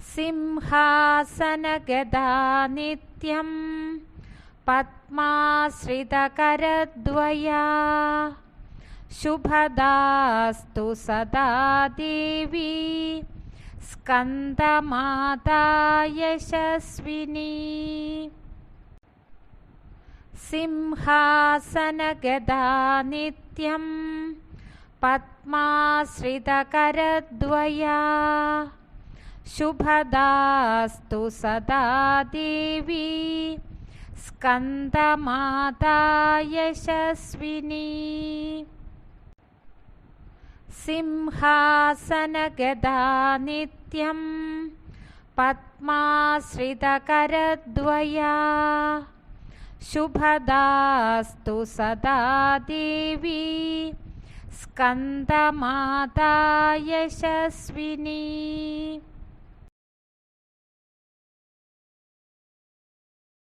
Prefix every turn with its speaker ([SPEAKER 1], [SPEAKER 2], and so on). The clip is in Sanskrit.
[SPEAKER 1] सिंहासनगदा नित्यं पद्माश्रितकरद्वया। शुभदास्तु सदा देवी। स्कन्दमाता यशस्विनी। सिंहासनगदा नित्यं पद्माश्रितकरद्वया शुभदास्तु सदा देवी। स्कन्दमाता यशस्विनी। सिंहासनगदा नित्यं पद्माश्रितकरद्वया। शुभदास्तु सदा देवी। स्कन्दमाता यशस्विनी